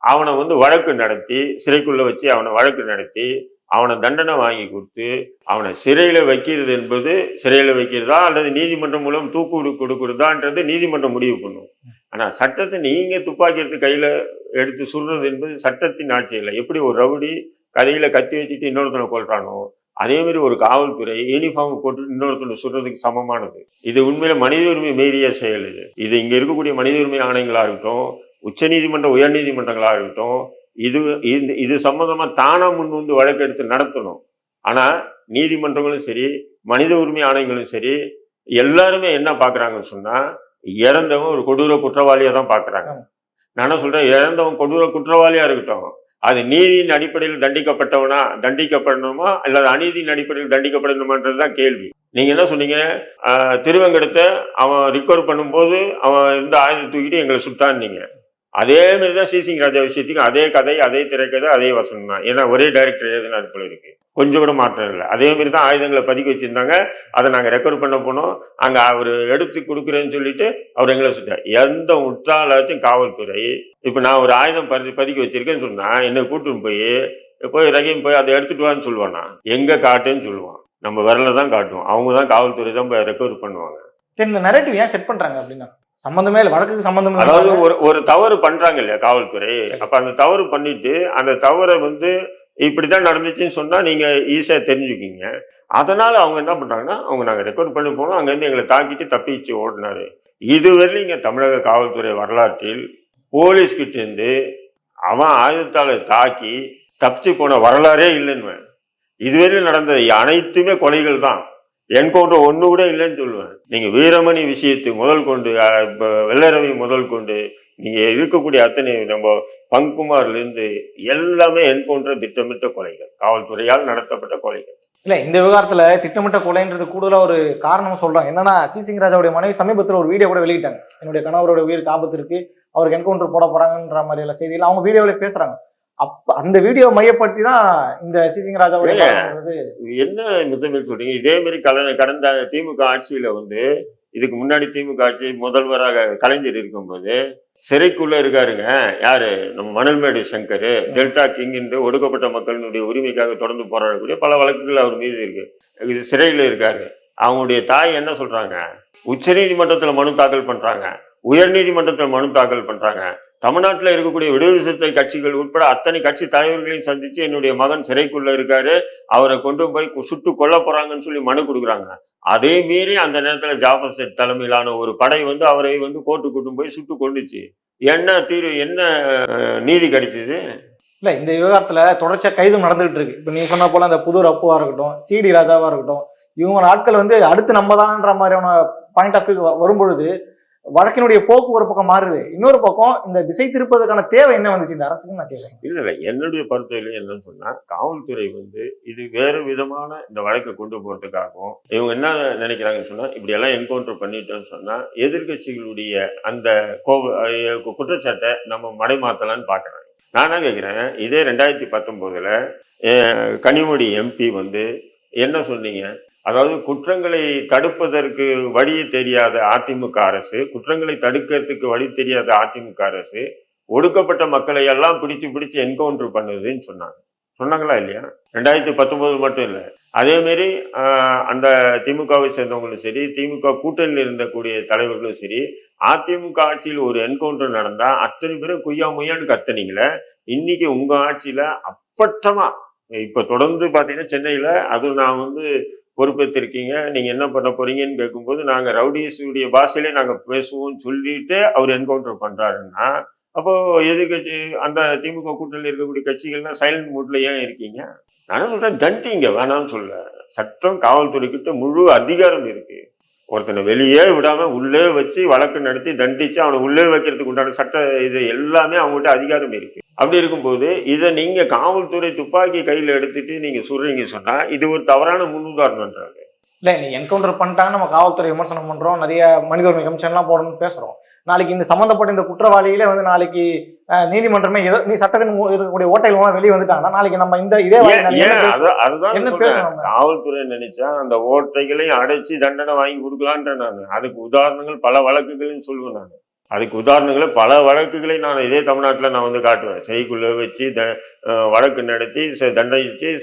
அவனை வந்து வழக்கு நடத்தி சிறைக்குள்ள வச்சு அவனை வழக்கு நடத்தி அவனை தண்டனை வாங்கி கொடுத்து அவனை சிறையில் வைக்கிறது என்பது சிறையில் வைக்கிறதா அல்லது நீதிமன்றம் மூலம் தூக்கு கொடுக்குறதான்றது நீதிமன்றம் முடிவு பண்ணும். ஆனால் சட்டத்தை நீங்கள் துப்பாக்கி எடுத்து கையில் எடுத்து சுடுறது என்பது சட்டத்தின் ஆட்சி இல்லை எப்படி ஒரு ரவுடி கதையில் கத்தி வச்சுட்டு இன்னொருத்தனை கொல்றானோ அதேமாதிரி ஒரு காவல்துறை யூனிஃபார்ம் போட்டு இன்னொருத்தனை சுடுறதுக்கு சமமானது. இது உண்மையில் மனித உரிமை மீறிய செயல் இது. இது இங்கே இருக்கக்கூடிய மனித உரிமை ஆணையங்களாக இருக்கட்டும் உச்சநீதிமன்ற உயர்நீதிமன்றங்களா இருக்கட்டும் இது இது இது சம்பந்தமா தானா முன் வந்து வழக்கு எடுத்து நடத்தணும். ஆனா நீதிமன்றங்களும் சரி மனித உரிமை ஆணையங்களும் சரி எல்லாருமே என்ன பாக்குறாங்கன்னு சொன்னா இறந்தவன் ஒரு கொடூர குற்றவாளியா தான் பாக்குறாங்க. நான் என்ன சொல்றேன்? இறந்தவன் கொடூர குற்றவாளியா இருக்கட்டும். அது நீதியின் அடிப்படையில் தண்டிக்கப்பட்டவனா தண்டிக்கப்படணுமா? அல்லது அநீதியின் அடிப்படையில் தண்டிக்கப்படணுமான்றது தான் கேள்வி. நீங்க என்ன சொன்னீங்க? திருவங்கடத்தை அவன் ரிகவர் பண்ணும்போது அவன் இருந்த ஆயுதம் தூக்கிட்டு எங்களை சுட்டான்னீங்க. அதே மாதிரி தான் சிசிங் ராஜா விஷயத்துக்கும் அதே கதை அதே திரைக்கதை அதே வசனம் தான். ஏன்னா ஒரே டைரக்டர் எழுதினா போல இருக்கு. கொஞ்சம் கூட மாற்றம் இல்லை. அதே மாதிரி தான் ஆயுதங்களை பதுக்கி வச்சிருந்தாங்க. அதை நாங்கள் ரெக்கவர் பண்ண போனோம். அங்கே அவர் எடுத்து கொடுக்குறேன்னு சொல்லிட்டு அவர் எங்களை சொல்லிட்டார் எந்த முட்டாளாச்சும் காவல்துறை. இப்போ நான் ஒரு ஆயுதம் பதி பதுக்கி வச்சிருக்கேன்னு சொன்னால் என்னை கூட்டின்னு போய் போய் ரகீம் போய் அதை எடுத்துட்டு வான்னு சொல்லுவானா? எங்கே காட்டுன்னு சொல்லுவான். நம்ம விரல தான் காட்டுவோம். அவங்க தான் காவல்துறை தான் போய் ரெக்கவர் பண்ணுவாங்க. இந்த நரேட்டிவ் ஏன் செட் பண்ணுறாங்க அப்படின்னா? சம்பந்தமே இல்லை வழக்குக்கு சம்பந்தம் அதாவது ஒரு ஒரு தவறு பண்றாங்க இல்லையா காவல்துறை? அப்ப அந்த தவறு பண்ணிட்டு அந்த தவறை வந்து இப்படிதான் நடந்துச்சுன்னு சொன்னா நீங்க ஈஸியா தெரிஞ்சுக்கிங்க அதனால அவங்க என்ன பண்றாங்கன்னா அவங்க நாங்க ரெக்கார்ட் பண்ணி போனோம் அங்க இருந்து எங்களை தாக்கிட்டு தப்பிச்சு ஓடினாரு. இதுவரையிலும் இங்க தமிழக காவல்துறை வரலாற்றில் போலீஸ் கிட்ட இருந்து அவன் ஆயுதத்தால தாக்கி தப்பிச்சு போன வரலாறே இல்லைன்னு இதுவரையும் நடந்த அனைத்துமே கொலைகள் தான். என்கவுண்டர் ஒன்று கூட இல்லைன்னு சொல்லுவேன். நீங்கள் வீரமணி விஷயத்தை முதல் கொண்டு அஹ், வெள்ளரவி முதல் கொண்டு நீங்கள் இருக்கக்கூடிய அத்தனை நம்ம பங்குமார்லேருந்து எல்லாமே என்கவுண்டர் திட்டமிட்ட கொலைகள். காவல்துறையால் நடத்தப்பட்ட கொலைகள். இல்லை இந்த விவகாரத்தில் திட்டமிட்ட கொலைன்றது கூடுதலாக ஒரு காரணம் சொல்கிறாங்க என்னன்னா சி. சிங்ராஜாவுடைய மனைவி சமீபத்தில் ஒரு வீடியோ கூட வெளியிட்டாங்க. என்னுடைய கணவரோட உயிருக்கு ஆபத்து இருக்கு அவருக்கு என்கவுண்டர் போட போகிறாங்கன்ற மாதிரியான செய்தியில் செய்திகள் அவங்க வீடியோவில் பேசுகிறாங்க அப்ப அந்த வீடியோ மையப்படுத்தி தான் இந்த சி சிங் ராஜாவுடைய இல்ல. மரணம் வந்து என்ன மித்தமிழ் சொல்றீங்க? இதே மாதிரி கல கடந்த திமுக ஆட்சியில வந்து இதுக்கு முன்னாடி திமுக ஆட்சி முதல்வராக கலைஞர் இருக்கும்போது சிறைக்குள்ள இருக்காருங்க. யாரு? நம்ம மணல்மேடு சங்கர் டெல்டா கிங் என்று ஒடுக்கப்பட்ட மக்களினுடைய உரிமைக்காக தொடர்ந்து போராடக்கூடிய பல வழக்குகள் அவர் மீது இருக்கு. இது சிறையில் இருக்காரு. அவங்களுடைய தாய் என்ன சொல்றாங்க? உச்சநீதிமன்றத்துல மனு தாக்கல் பண்றாங்க. உயர்நீதிமன்றத்தில் மனு தாக்கல் பண்றாங்க. தமிழ்நாட்டில் இருக்கக்கூடிய விடுதலை சிறுத்தை கட்சிகள் உட்பட அத்தனை கட்சி தலைவர்களையும் சந்தித்து என்னுடைய மகன் சிறைக்குள்ளே இருக்காரு. அவரை கொண்டு போய் சுட்டு கொல்ல போகிறாங்கன்னு சொல்லி மனு கொடுக்குறாங்க. அதே மீறி அந்த நேரத்தில் ஜாஃபர் செட் தலைமையிலான ஒரு படை வந்து அவரை வந்து கோர்ட்டு கூட்டு போய் சுட்டு கொண்டுச்சு என்ன தீர்வு என்ன நீதி கிடைச்சிது? இல்லை இந்த விவகாரத்தில் தொடர்ச்சியாக கைதும் நடந்துகிட்டு இருக்கு. இப்போ நீங்க சொன்ன போல அந்த புதூர் அப்புவாக இருக்கட்டும் சிடி ராஜாவாக இருக்கட்டும் இவங்க ஆட்கள் வந்து அடுத்து நம்ம தான்ன்ற மாதிரியான பாயிண்ட் ஆஃப் வியூ வரும்பொழுது வழக்கினுடைய போக்கு ஒரு பக்கம் மாறுது. இன்னொரு பக்கம் இந்த திசை திருப்பதற்கான தேவை என்ன வந்துச்சு? இந்த அரசுக்கு நான் கேட்குறேன். இல்ல இல்ல. என்னுடைய பரிந்துரையில என்னன்னு சொன்னா காவல்துறை வந்து இது வேறு விதமான இந்த வழக்கை கொண்டு போறதுக்காகவும் இவங்க என்ன நினைக்கிறாங்கன்னு சொன்னா இப்படி எல்லாம் என்கவுண்டர் பண்ணிட்டோம்னு சொன்னா எதிர்க்கட்சிகளுடைய அந்த கோப குற்றச்சாட்டை நம்ம மடைமாத்தலாம்னு பாக்குறாங்க நான் என்ன கேட்கிறேன் இதே ரெண்டாயிரத்தி பத்தொன்பதுல கனிமொழி எம்பி வந்து என்ன சொன்னீங்க? அதாவது குற்றங்களை தடுப்பதற்கு வழி தெரியாத அதிமுக அரசு குற்றங்களை தடுக்கிறதுக்கு வழி தெரியாத அதிமுக அரசு ஒடுக்கப்பட்ட மக்களை எல்லாம் பிடிச்சு பிடிச்சு என்கவுண்டர் பண்ணுதுன்னு சொன்னாங்க. சொன்னாங்களா இல்லையா? ரெண்டாயிரத்தி பத்தொன்பது மட்டும் இல்லை. அதேமாரி அந்த திமுகவை சேர்ந்தவங்களும் சரி திமுக கூட்டணியில் இருந்தக்கூடிய தலைவர்களும் சரி அதிமுக ஆட்சியில் ஒரு என்கவுண்டர் நடந்தால் அத்தனை பேரும் குய்யா முய்யான்னு கத்தனீங்களே இன்னைக்கு உங்கள் ஆட்சியில் அப்பட்டமாக இப்போ தொடர்ந்து பார்த்தீங்கன்னா சென்னையில் அது நான் வந்து பொறுப்பேற்றிருக்கீங்க. நீங்கள் என்ன பண்ண போகிறீங்கன்னு கேட்கும்போது நாங்கள் ரவுடிஸுடைய பாஷையிலே நாங்கள் பேசுவோம்னு சொல்லிட்டு அவர் என்கவுண்டர் பண்ணுறாருன்னா அப்போது எதிர்கட்சி அந்த திமுக கூட்டணியில் இருக்கக்கூடிய கட்சிகள்லாம் சைலண்ட் மூட்ல ஏன் இருக்கீங்க? நான் சொல்கிறேன் தண்டிங்க வேணாம்னு சொல்ல. சட்டம் காவல்துறைக்கிட்ட முழு அதிகாரம் இருக்குது ஒருத்தனை வெளியே விடாமல் உள்ளே வச்சு வழக்கு நடத்தி தண்டித்து அவனை உள்ளே வைக்கிறதுக்கு உண்டான சட்ட இது எல்லாமே அவங்ககிட்ட அதிகாரம் இருக்குது அப்படி இருக்கும்போது இதை நீங்க காவல்துறை துப்பாக்கி கையில எடுத்துட்டு நீங்க சொல்றீங்க சொன்னா இது ஒரு தவறான முன்னுதாரணம்ன்றாங்க இல்ல நீ என்கவுண்டர் பண்ணிட்டாங்க நம்ம காவல்துறை விமர்சனம் பண்றோம் நிறைய மனித உரிமை கமிஷன் எல்லாம் போடணும்னு பேசுறோம். நாளைக்கு இந்த சம்பந்தப்பட்ட இந்த குற்றவாளியில வந்து நாளைக்கு நீதிமன்றமே ஏதோ நீ சட்டத்தின் இருக்கக்கூடிய ஓட்டைகள் மூலம் வெளியே வந்துட்டாங்கன்னா நாளைக்கு நம்ம இந்த இதே அதுதான்? காவல்துறை நினைச்சா அந்த ஓட்டைகளையும் அடைச்சு தண்டனை வாங்கி கொடுக்கலான்ற நான். அதுக்கு உதாரணங்கள் பல வழக்குகளையும் சொல்லுவேன் நான். அதுக்கு உதாரணங்களை பல வழக்குகளை நான் இதே தமிழ்நாட்டில் நான் வந்து காட்டுவேன். சிறைக்குள்ளே வச்சு த வழக்கு நடத்தி ச-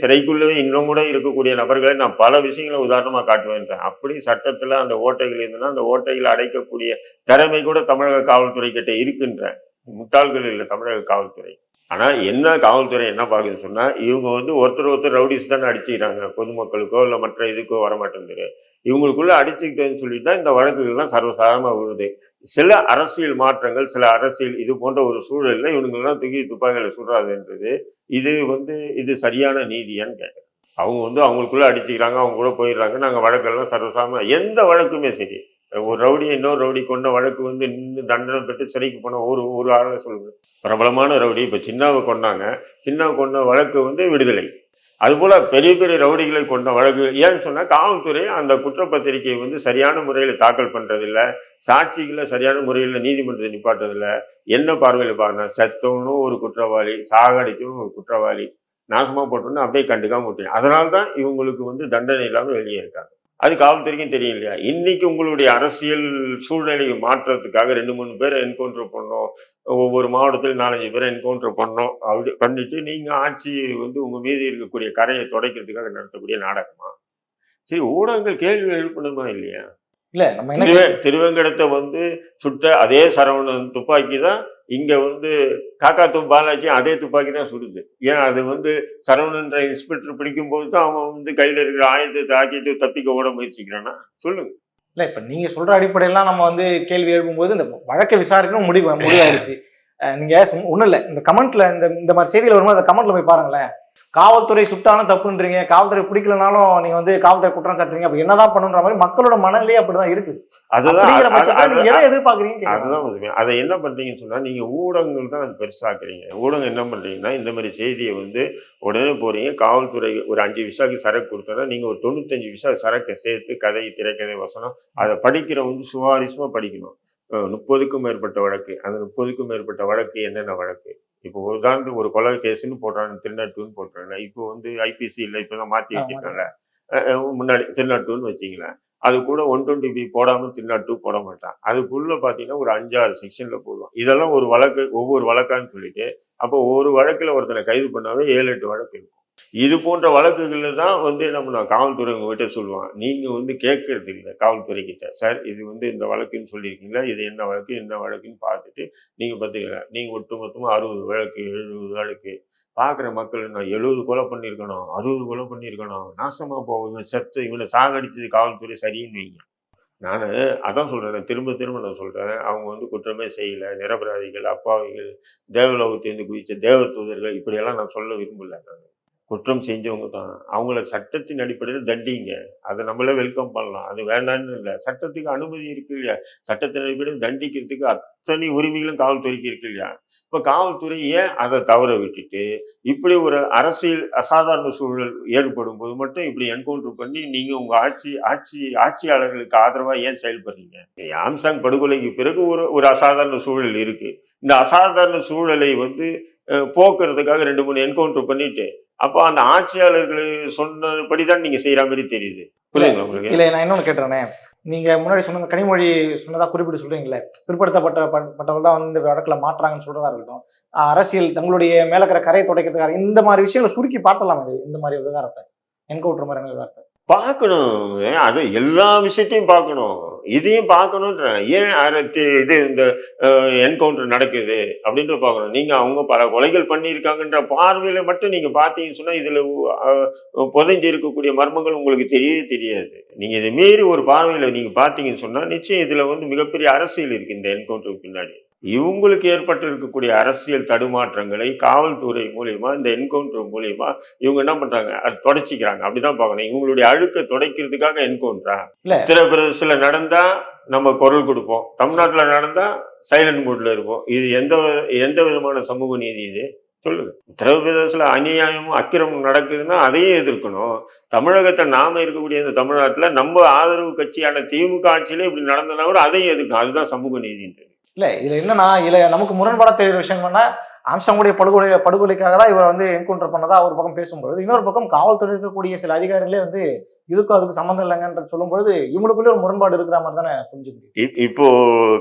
சிறைக்குள்ளே இன்னும் கூட இருக்கக்கூடிய நபர்களை நான் பல விஷயங்களை உதாரணமாக காட்டுவேன் அப்படி சட்டத்தில் அந்த ஓட்டைகள் இருந்ததுன்னா அந்த ஓட்டைகளை அடைக்கக்கூடிய திறமை கூட தமிழக காவல்துறை கிட்ட இருக்குன்ற முட்டாள்கள் இல்லை தமிழக காவல்துறை. ஆனால் என்ன காவல்துறை என்ன பார்க்குதுன்னு சொன்னால் இவங்க வந்து ஒருத்தர் ஒருத்தர் ரவுடிஸ் தானே அடிச்சுக்கிறாங்க. பொதுமக்களுக்கோ இல்லை மற்ற இதுக்கோ வரமாட்டேங்குது. இவங்களுக்குள்ளே அடிச்சுக்கிட்டேன்னு சொல்லிட்டு தான் இந்த வழக்குகள்லாம் சர்வசாதாரணமா விழுது சில அரசியல் மாற்றங்கள் சில அரசியல் இது போன்ற ஒரு சூழலில் இவனுங்கெல்லாம் தூக்கி துப்பாக்கியில் சுடுறாதுன்றது இது வந்து இது சரியான நீதியான்னு கேட்குறேன். அவங்க வந்து அவங்களுக்குள்ளே அடிச்சுக்கிறாங்க அவங்க கூட போயிடுறாங்க நாங்கள் வழக்கெல்லாம் சர்வசாம எந்த வழக்குமே சரி. ஒரு ரவுடியை இன்னொரு ரவுடி கொண்ட வழக்கு வந்து நின்று தண்டனை பெற்று சிறைக்கு போன ஒரு ஒரு ஆளை சொல்லுங்க. பிரபலமான ரவுடி இப்போ சின்னாவை கொண்டாங்க சின்னாவை கொண்ட வழக்கு வந்து விடுதலை. அதுபோல பெரிய பெரிய ரவுடிகளை கொண்ட வழக்கு. ஏன்னு சொன்னால் காவல்துறை அந்த குற்றப்பத்திரிகையை வந்து சரியான முறையில் தாக்கல் பண்ணுறதில்ல சாட்சிகளை சரியான முறையில் நீதிமன்றத்தை நிப்பாட்டுறதில்ல என்ன பார்வையில் பாருங்க செத்தவனும் ஒரு குற்றவாளி சாகடிக்கணும் ஒரு குற்றவாளி நாசமா போட்டோன்னு அப்படியே கண்டுக்காம விட்டேன் அதனால தான் இவங்களுக்கு வந்து தண்டனை இல்லாமல் வெளியே இருக்காங்க. அது காவல்துறைக்கும் தெரியும் இல்லையா இன்னைக்கு உங்களுடைய அரசியல் சூழ்நிலையை மாற்றத்துக்காக ரெண்டு மூணு பேரை என்கவுண்டர் பண்ணோம். ஒவ்வொரு மாவட்டத்தில் நாலஞ்சு பேரை என்கவுண்டர் பண்ணோம். அப்படி பண்ணிட்டு நீங்க ஆட்சி வந்து உங்க மீதி இருக்கக்கூடிய கரையை தொடக்கிறதுக்காக நடத்தக்கூடிய நாடகமா? சரி ஊடகங்கள் கேள்வி எழுப்பணுமா இல்லையா? இல்ல நம்ம திருவேங்கடத்தை வந்து சுட்ட அதே சரவணன் துப்பாக்கி தான் இங்க வந்து காக்கா து பாலாஜி அதே துப்பாக்கி தான் சுடுது. ஏன் அது வந்து சரவணன்ற இன்ஸ்பெக்டர் பிடிக்கும்போது தான் அவன் வந்து கையில இருக்கிற ஆயுதத்தை தாக்கிட்டு தப்பிக்க ஓட முயற்சிக்கிறானா? சொல்லுங்க. இல்ல இப்ப நீங்க சொல்ற அடிப்படையெல்லாம் நம்ம வந்து கேள்வி எழுப்பும்போது இந்த வழக்கை விசாரிக்கணும் முடிவு முடிவாயிருச்சு. நீங்க ஒண்ணும் இல்ல. இந்த கமெண்ட்ல இந்த இந்த மாதிரி செய்திகள் வரும்போது அந்த கமெண்ட்ல போய் பாருங்களேன். காவல்துறை சுட்டாலும் தப்புன்றீங்க காவல்துறை பிடிக்கலனாலும் நீங்க வந்து காவல்துறை குற்றம் சாட்டுறீங்க அப்ப என்னதான் பண்ணுன்ற மாதிரி மக்களோட மனநிலையே அப்படிதான் இருக்கு. அதுதான் எதை எதிர்பார்க்கறீங்க. அதுதான் உண்மை அதை என்ன பண்றீங்கன்னு சொன்னா நீங்க ஊடகங்கள் தான் அது பெருசாக்குறீங்க. ஊடகம் என்ன பண்றீங்கன்னா இந்த மாதிரி செய்தியை வந்து உடனே போறீங்க காவல்துறை ஒரு அஞ்சு விசாக்கு சரக்கு கொடுத்தா நீங்க ஒரு தொண்ணூத்தஞ்சு விசா சரக்கை சேர்த்து கதை திரைக்கதை வசனம் அதை படிக்கிறவங்க சுவாரஸ்யமா படிக்கணும். முப்பதுக்கும் மேற்பட்ட வழக்கு. அந்த முப்பதுக்கும் மேற்பட்ட வழக்கு என்னென்ன வழக்கு? இப்போ ஒரு உதாரணத்துக்கு ஒரு கொலை கேஸ்ன்னு போடுறாங்க திருநாட்டுன்னு போடுறாங்க இப்போ வந்து ஐபிசி இல்லை இப்போ தான் மாற்றி. வச்சிருக்காங்க முன்னாடி திருநாட்டுன்னு வச்சிங்களேன் அது கூட ஒன் டுவெண்ட்டி பி போடாமல் திருநாட்டு போட மாட்டான். அதுக்குள்ள பார்த்தீங்கன்னா ஒரு அஞ்சாறு செக்ஷன்ல போடுவோம் இதெல்லாம் ஒரு வழக்கு ஒவ்வொரு வழக்கான்னு சொல்லிட்டு அப்போ ஒரு வழக்குல ஒருத்தனை கைது பண்ணாவே ஏழு எட்டு வழக்கு இருக்கும். இது போன்ற வழக்குகளில் தான் வந்து நம்ம நான் காவல்துறை உங்ககிட்ட சொல்லுவான். நீங்கள் வந்து கேட்கறது இல்லை காவல்துறை கிட்ட சார் இது வந்து இந்த வழக்குன்னு சொல்லியிருக்கீங்களா? இது என்ன வழக்கு? என்ன வழக்குன்னு பார்த்துட்டு நீங்கள் பார்த்துக்கலாம் நீங்கள் ஒட்டு மொத்தமாக அறுபது வழக்கு எழுபது வழக்கு பார்க்குற மக்கள் நான் எழுபது கொலை பண்ணியிருக்கணும் அறுபது கொலை பண்ணியிருக்கணும். நாசமாக போகுது. செத்து இவனை சாகடிச்சது காவல்துறை சரின்னு வைங்க. நான் அதான் சொல்கிறேன் திரும்ப திரும்ப நான் சொல்கிறேன் அவங்க வந்து குற்றமே செய்யலை. நிரபராதிகள் அப்பாவிகள் தேவலோகத்திலிருந்து குதித்த தேவ தூதர்கள் இப்படியெல்லாம் நான் சொல்ல விரும்பல நான். குற்றம் செஞ்சவங்க தான். அவங்கள சட்டத்தின் அடிப்படையில் தண்டிங்க. அதை நம்மளே வெல்கம் பண்ணலாம். அது வேண்டான்னு இல்லை. சட்டத்துக்கு அனுமதி இருக்கு இல்லையா? சட்டத்தின் அடிப்படையில் தண்டிக்கிறதுக்கு அத்தனை உரிமைகளும் காவல்துறைக்கு இருக்கு இல்லையா? இப்போ காவல்துறை ஏன் அதை தவற விட்டுட்டு இப்படி ஒரு அரசியல் அசாதாரண சூழல் ஏற்படும் போது மட்டும் இப்படி என்கவுண்டர் பண்ணி நீங்கள் உங்கள் ஆட்சி ஆட்சி ஆட்சியாளர்களுக்கு ஆதரவாக ஏன் செயல்படுறீங்க? ஆம்சாங் படுகொலைக்கு பிறகு ஒரு ஒரு அசாதாரண சூழல் இருக்குது இந்த அசாதாரண சூழலை வந்து போக்குறதுக்காக ரெண்டு மூணு என்கவுண்டர் பண்ணிட்டு அப்போ அந்த ஆட்சியாளர்கள் சொன்னபடி தான் நீங்க செய்யற மாதிரி தெரியுது. புரியுதுங்களா உங்களுக்கு? இல்ல நான் இன்னொன்னு கேட்டுறேனே. நீங்க முன்னாடி சொன்ன கனிமொழி சொன்னதா குறிப்பிட்டு சொல்றீங்களே பிற்படுத்தப்பட்ட பட்டவர்கள் தான் வந்து இந்த வழக்குல மாற்றாங்கன்னு சொல்றதா இருக்கட்டும். அரசியல் தங்களுடைய மேல இருக்கிற கரையை துடைக்கிறதுக்காக இந்த மாதிரி விஷயங்களை சுருக்கி பார்த்தலாம் இந்த மாதிரி விவகாரத்தை. என்கவுண்டர் மாதிரி விவகாரத்தை? பார்க்கணும். ஏன் அது எல்லா விஷயத்தையும் பார்க்கணும். இதையும் பார்க்கணுன்றேன் ஏன் அரசு இது இந்த என்கவுண்டர் நடக்குது அப்படின்ற பார்க்கணும். நீங்கள் அவங்க பல கொலைகள் பண்ணியிருக்காங்கன்ற பார்வையில் மட்டும் நீங்கள் பார்த்தீங்கன்னு சொன்னால் இதில் புதைஞ்சி புதைஞ்சு இருக்கக்கூடிய மர்மங்கள் உங்களுக்கு தெரியவே தெரியாது. நீங்கள் இதை மீறி ஒரு பார்வையில் நீங்கள் பார்த்தீங்கன்னு சொன்னால் நிச்சயம் இதில் வந்து மிகப்பெரிய அரசியல் இருக்குது இந்த என்கவுண்டருக்கு பின்னாடி. இவங்களுக்கு ஏற்பட்டு இருக்கக்கூடிய அரசியல் தடுமாற்றங்களை காவல்துறை மூலியமா இந்த என்கவுண்டர் மூலியமா இவங்க என்ன பண்றாங்க? அது தொடச்சிக்கிறாங்க. அப்படிதான் பார்க்கணும். இவங்களுடைய அழுக்க துடைக்கிறதுக்காக என்கவுண்டரா. உத்தரப்பிரதேசத்துல நடந்தா நம்ம குரல் கொடுப்போம். தமிழ்நாட்டுல நடந்தா சைலண்ட் மூட்ல இருப்போம். இது எந்த எந்த விதமான சமூக நீதி இது? சொல்லுங்க. உத்தரப்பிரதேசத்துல அநியாயமும் அக்கிரமும் நடக்குதுன்னா அதையும் எதிர்க்கணும். தமிழகத்தை நாம இருக்கக்கூடிய இந்த தமிழ்நாட்டுல நம்ம ஆதரவு கட்சியான திமுக ஆட்சியில இப்படி நடந்தனா கூட அதையும் எதிர்க்கணும். அதுதான் சமூக நீதின்றது. இல்ல இதுல என்னன்னா இதுல நமக்கு முரண்பாடா தெரியுற விஷயம் என்னன்னா ஆம்சாங்குடைய படுகொலை படுகொலைக்காக தான் இவரை வந்து என்கவுண்டர் பண்ணதா ஒரு பக்கம் பேசும்பொழுது இன்னொரு பக்கம் காவல்துறை இருக்கக்கூடிய சில அதிகாரிகளே வந்து இதுக்கும் அதுக்கு சம்மந்தம் இல்லைங்கன்ற சொல்லும்பொழுது இவங்களுக்குள்ளே ஒரு முரண்பாடு இருக்கிற மாதிரி தானே புரிஞ்சுக்க முடியும் இப்- இப்போ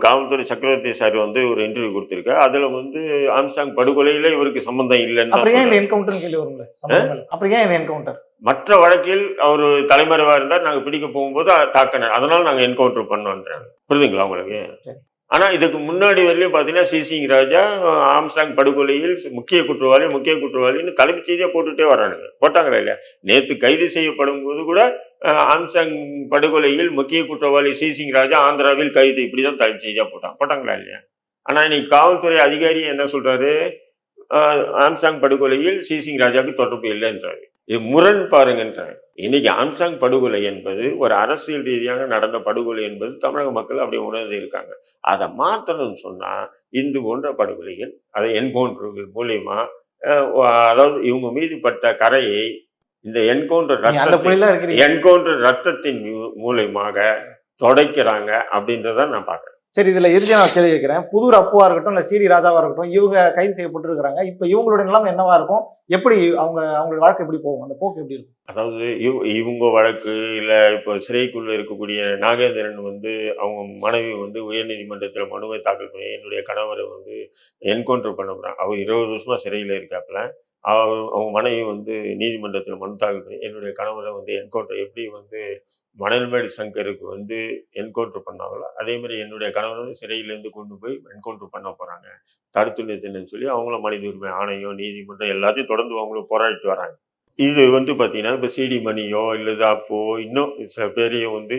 காவல்துறை சக்கரவர்த்தி சார் வந்து ஒரு இன்டர்வியூ கொடுத்திருக்காரு. அதுல வந்து ஆம்சாங் படுகொலையில இவருக்கு சம்பந்தம் இல்லைன்னு அப்புறம் ஏன் இந்த. என்கவுண்டர் கேள்வி வரும்ல அப்புறம் ஏன் இந்த என்கவுண்டர் மற்ற வழக்கில் அவர் தலைமறைவா இருந்தார் நாங்க பிடிக்க போகும்போது தாக்கினார். அதனால நாங்க என்கவுண்டர் பண்ணோன்றாங்க. புரியுதுங்களா உங்களுக்கு? ஆனால் இதுக்கு முன்னாடி வரையிலும் பார்த்தீங்கன்னா சிசிங் ராஜா ஆம்சாங் படுகொலையில் முக்கிய குற்றவாளி முக்கிய குற்றவாளின்னு தலைப்புச் செய்தியாக போட்டுட்டே வரானுங்க. போட்டாங்களா இல்லையா? நேற்று கைது செய்யப்படும் போது கூட ஆம்சாங் படுகொலையில் முக்கிய குற்றவாளி சிசிங் ராஜா ஆந்திராவில் கைது. இப்படிதான் தலைப்புச் செய்தியாக போட்டான். போட்டாங்களா இல்லையா? ஆனால் இன்னைக்கு காவல்துறை அதிகாரி என்ன சொல்கிறாரு ஆம்சாங் படுகொலையில் சிசிங் ராஜாவுக்கு தொடர்பு இல்லைன்றாரு. முரண் பாருங்கன்றாரு இன்னைக்கு ஆம்ஸ்டாங் படுகொலை என்பது ஒரு அரசியல் ரீதியாக நடந்த படுகொலை என்பது தமிழக மக்கள் அப்படி உணர்ந்து இருக்காங்க. அதை மாற்றணும்னு சொன்னா இந்து போன்ற படுகொலைகள் அதை என்கவுண்டர்கள் மூலியமா அதாவது இவங்க மீது பட்ட கரையை இந்த என்கவுண்டர் நீங்க அந்த ரத்தத்தை புள்ளியில இருக்கிறீங்க. என்கவுண்டர் ரத்தத்தின் மூலியமாக தொடைக்கிறாங்க அப்படின்றத நான் பார்க்கறேன். சரி இதில் இறுதியாக நான் கேள்வி கேட்குறேன்? புதூர் அப்புவாக இருக்கட்டும் இல்லை சிடி ராஜாவாக இருக்கட்டும் இவங்க கைது செய்யப்பட்டிருக்கிறாங்க. இப்போ இவங்களோட நிலம் என்னவா இருக்கும்? எப்படி அவங்க அவங்களோட வாழ்க்கை எப்படி போகும்? அந்த போக்கு எப்படி இருக்கும்? அதாவது இவ- இவங்க வழக்கு இல்லை இப்போ சிறைக்குள்ளே இருக்கக்கூடிய நாகேந்திரன் வந்து அவங்க மனைவி வந்து உயர்நீதிமன்றத்தில் மனுவை தாக்கல் பண்ணி என்னுடைய கணவரை வந்து என்கவுண்டர் பண்ண போகிறாங்க அவர் இருபது வருஷமாக சிறையில் இருக்காப்புல. அவர் அவங்க மனைவி வந்து நீதிமன்றத்தில் மனு தாக்கல் பண்ணி என்னுடைய கணவரை வந்து என்கவுண்டர் எப்படி வந்து மணல்மேடு சங்கருக்கு வந்து என்கவுண்டர் பண்ணாங்களோ? அதே மாதிரி என்னுடைய வந்து சிறையிலேருந்து கொண்டு போய் என்கவுண்டர் பண்ண போகிறாங்க தடுத்து நிறுத்தினு சொல்லி அவங்கள மனித உரிமை ஆணையம் நீதிமன்றம் எல்லாத்தையும் தொடர்ந்து அவங்களும் போராடிட்டு வராங்க. இது வந்து பார்த்தீங்கன்னா இப்போ சிடி மணியோ இல்லை அப்போ இன்னும் சில பேரையும் வந்து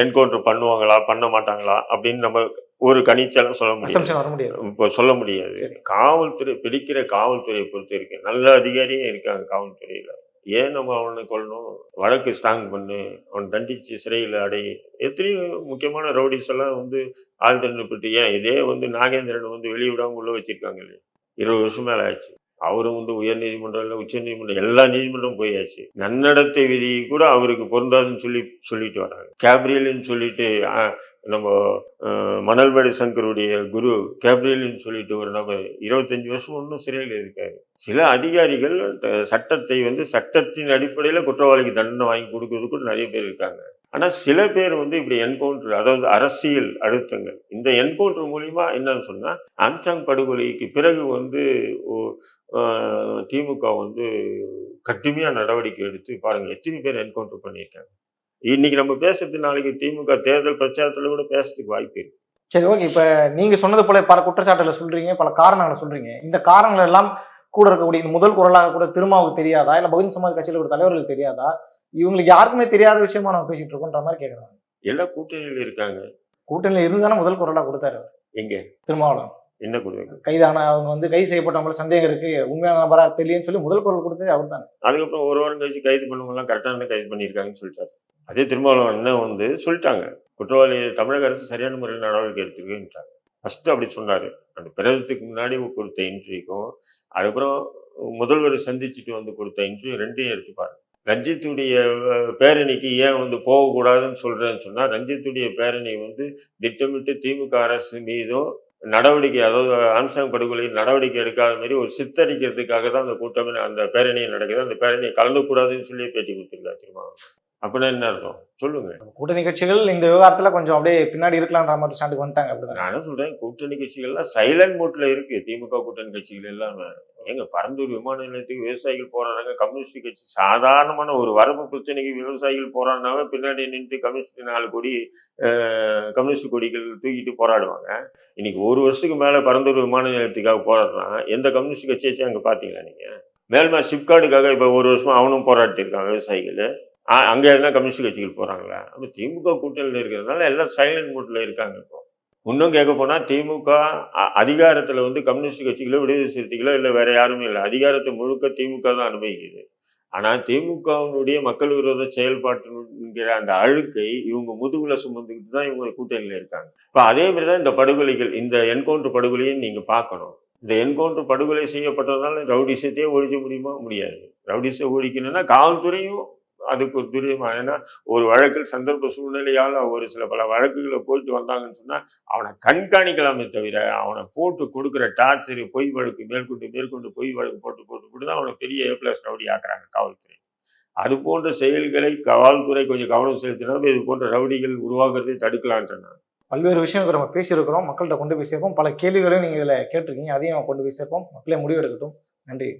என்கவுண்டர் பண்ணுவாங்களா பண்ண மாட்டாங்களா அப்படின்னு நம்ம ஒரு கணிச்செல்லாம் சொல்ல முடியாது. இப்போ சொல்ல முடியாது. காவல்துறை பிடிக்கிற காவல்துறையை பொறுத்த இருக்கு நல்ல அதிகாரியும் இருக்காங்க காவல்துறையில. ஏன் நம்ம அவனை கொள்ளணும் வழக்கு ஸ்ட்ராங் பண்ணு அவன் தண்டிச்சு சிறையில் அடை. எத்தனையோ முக்கியமான ரவுடிஸ் எல்லாம் வந்து ஆள் ஏன்? இதே வந்து நாகேந்திரன் வந்து வெளியே விடாம உள்ள வச்சிருக்காங்க இல்லையா? இருபது வருஷம் மேலே ஆச்சு. அவரும் வந்து உயர் நீதிமன்றம் இல்லை உச்ச நீதிமன்றம் எல்லா நீதிமன்றம் போயாச்சு. நன்னடத்தை விதி கூட அவருக்கு பொருந்தாதுன்னு சொல்லி சொல்லிட்டு வராங்க. கேப்ரியல்னு சொல்லிட்டு நம்ம மணல்வடி மணல்மேடு சங்கருடைய குரு கேப்ரியல்னு சொல்லிட்டு ஒரு நபர் இருபத்தஞ்சு வருஷம் ஒன்றும் சிறையில் இருக்காரு. சில அதிகாரிகள் சட்டத்தை வந்து சட்டத்தின் அடிப்படையில் குற்றவாளிக்கு தண்டனை வாங்கி கொடுக்கறது கூட நிறைய பேர் இருக்காங்க. ஆனால் சில பேர் வந்து இப்படி என்கவுண்டர் அதாவது அரசியல் அழுத்தங்கள் இந்த என்கவுண்டர் மூலிமா என்னன்னு சொன்னால் ஆம்சாங் படுகொலைக்கு பிறகு வந்து திமுக வந்து கடுமையாக நடவடிக்கை எடுத்து பாருங்கள் எத்தனை பேர் என்கவுண்டர் பண்ணியிருக்காங்க. இன்னைக்கு நம்ம பேசுறது நாளைக்கு திமுக தேர்தல் பிரச்சாரத்தில் கூட பேசுறதுக்கு வாய்ப்பு இருக்கு. சரி ஓகே இப்ப நீங்க சொன்னது போல பல குற்றச்சாட்டுகளை சொல்றீங்க பல காரணங்களை சொல்றீங்க. இந்த காரணங்கள் எல்லாம் கூட இருக்கக்கூடிய இந்த முதல் குரலாக கூட திருமாவுக்கு தெரியாதா? இல்ல பகுஜன் சமாஜ் கட்சியில ஒரு தலைவர்களுக்கு தெரியாதா? இவங்களுக்கு யாருக்குமே தெரியாத விஷயமா நம்ம பேசிட்டு இருக்கோம்ன்ற மாதிரி கேக்குறாங்க. எல்லா கூட்டணியில் இருக்காங்க. கூட்டணியில இருந்தானே முதல் குரலா கொடுத்தாரு. எங்க? திருமாவளவன். என்ன கொடுங்க கைதான அவங்க வந்து கைது செய்யப்பட்டவங்கள சந்தேகம் இருக்கு. உண்மையான நபரா தெரியலன்னு சொல்லி முதல் குரல் கொடுத்தது அவர் தான் அதுக்கப்புறம் ஒரு வாரம் கழிச்சு கைது பண்ணவங்கலாம் கரெக்டான கைது பண்ணியிருக்காங்கன்னு சொல்லிட்டாரு. அதே திருமாவளவன் அண்ணன் வந்து சொல்லிட்டாங்க. குற்றவாளி தமிழக அரசு சரியான முறையில் நடவடிக்கை எடுத்துக்கிட்டாங்க ஃபர்ஸ்ட் அப்படி சொன்னாரு. அந்த பிறகு முன்னாடி கொடுத்த இன்டர்வியூக்கும் அதுக்கப்புறம் முதல்வர் சந்திச்சுட்டு வந்து கொடுத்த இன்டர்வியூ ரெண்டையும் எடுத்து பாருங்க ரஞ்சித்துடைய பேரணிக்கு ஏன் வந்து போகக்கூடாதுன்னு சொல்றேன்னு சொன்னா ரஞ்சித்துடைய பேரணி வந்து திட்டமிட்டு திமுக அரசு மீதும் நடவடிக்கை அதாவது ஆம்சாங் படுகொலையில் நடவடிக்கை எடுக்காத மாதிரி ஒரு சித்தரிக்கிறதுக்காக தான் அந்த கூட்டமே அந்த பேரணியை நடக்குது. அந்த பேரணியை கலந்துக்கூடாதுன்னு சொல்லி பேட்டி கொடுத்துருக்காரு திருமாவளவன். அப்படின்னா என்ன அர்த்தம்? சொல்லுங்க. கூட்டணி கட்சிகள் இந்த விவகாரத்துல கொஞ்சம் அப்படியே பின்னாடி இருக்கலான்ற மாதிரி ஸ்டாண்டுக்கு வந்துட்டாங்க அப்படிதான். நான் சொல்றேன் கூட்டணி கட்சிகள்லாம் சைலண்ட் மோட்ல இருக்கு. திமுக கூட்டணி கட்சிகள் எல்லாமே எங்க பரந்தூர் விமான நிலையத்துக்கு விவசாயிகள் போராடுறாங்க. கம்யூனிஸ்ட் கட்சி சாதாரணமான ஒரு வரப்பு பிரச்சனைக்கு விவசாயிகள் போராடினாவே பின்னாடி நின்று கம்யூனிஸ்ட் நாலு கொடி கம்யூனிஸ்ட் கொடிகள் தூக்கிட்டு போராடுவாங்க. இன்னைக்கு ஒரு வருஷத்துக்கு மேல பரந்தூர் விமான நிலையத்துக்காக போராடுறான் எந்த கம்யூனிஸ்ட் கட்சியாச்சும் அங்க பாத்தீங்களா நீங்க? மேல்மா சிப்கார்டுக்காக இப்ப ஒரு வருஷமா அவனும் போராட்டி இருக்கான் விவசாயிகள். அங்கே இருந்தால் கம்யூனிஸ்ட் கட்சிகள் போகிறாங்களா அப்போ திமுக கூட்டணியில் இருக்கிறதுனால எல்லாம் சைலண்ட் மூட்டில் இருக்காங்க இப்போ. இன்னும் கேட்க போனால் திமுக அதிகாரத்தில் வந்து கம்யூனிஸ்ட் கட்சிகளோ விடுதலை சிறுத்தைகளோ இல்லை வேறு யாருமே இல்லை. அதிகாரத்தை முழுக்க திமுக தான் அனுபவிக்குது. ஆனால் திமுகவினுடைய மக்கள் விரோத செயல்பாட்டுங்கிற அந்த அழுக்கை இவங்க முதுகுல சுமந்துக்கிட்டு தான் இவங்க கூட்டணியில் இருக்காங்க. இப்போ அதே மாதிரி தான் இந்த படுகொலைகள் இந்த என்கவுண்டர் படுகொலையும் நீங்கள் பார்க்கணும். இந்த என்கவுண்டர் படுகொலை செய்யப்பட்டதுனால ரவுடிசத்தையே ஒழிக்க முடியுமா? முடியாது. ரவுடிசை ஒழிக்கணும்னா காவல்துறையும் அதுக்கு ஒரு துரியமா ஏன்னா ஒரு வழக்கில் சந்தர்ப்ப சூழ்நிலையால் ஒரு சில பல வழக்குகளை போயிட்டு வந்தாங்கன்னு சொன்னால் அவனை கண்காணிக்கலாமே தவிர அவனை போட்டு கொடுக்குற டார்ச்சர் பொய் வழக்கு மேற்கொண்டு மேற்கொண்டு பொய் வழக்கு போட்டு போட்டு போட்டு தான் அவனை பெரிய ஏ பிளஸ் ரவுடி ஆக்குறாங்க காவல்துறை. அது போன்ற செயல்களை காவல்துறை கொஞ்சம் கவனம் செலுத்தினா இது போன்ற ரவுடிகள் உருவாகிறதை தடுக்கலான்னு சொன்னாங்க. பல்வேறு விஷயங்கள் நம்ம பேசியிருக்கிறோம். மக்கள்கிட்ட கொண்டு போய் சேர்ப்போம். பல கேள்விகளையும் நீங்கள் இதில் கேட்டிருக்கீங்க. அதையும் கொண்டு போய் சேர்ப்போம். மக்களே முடிவெடுக்கட்டும். நன்றி.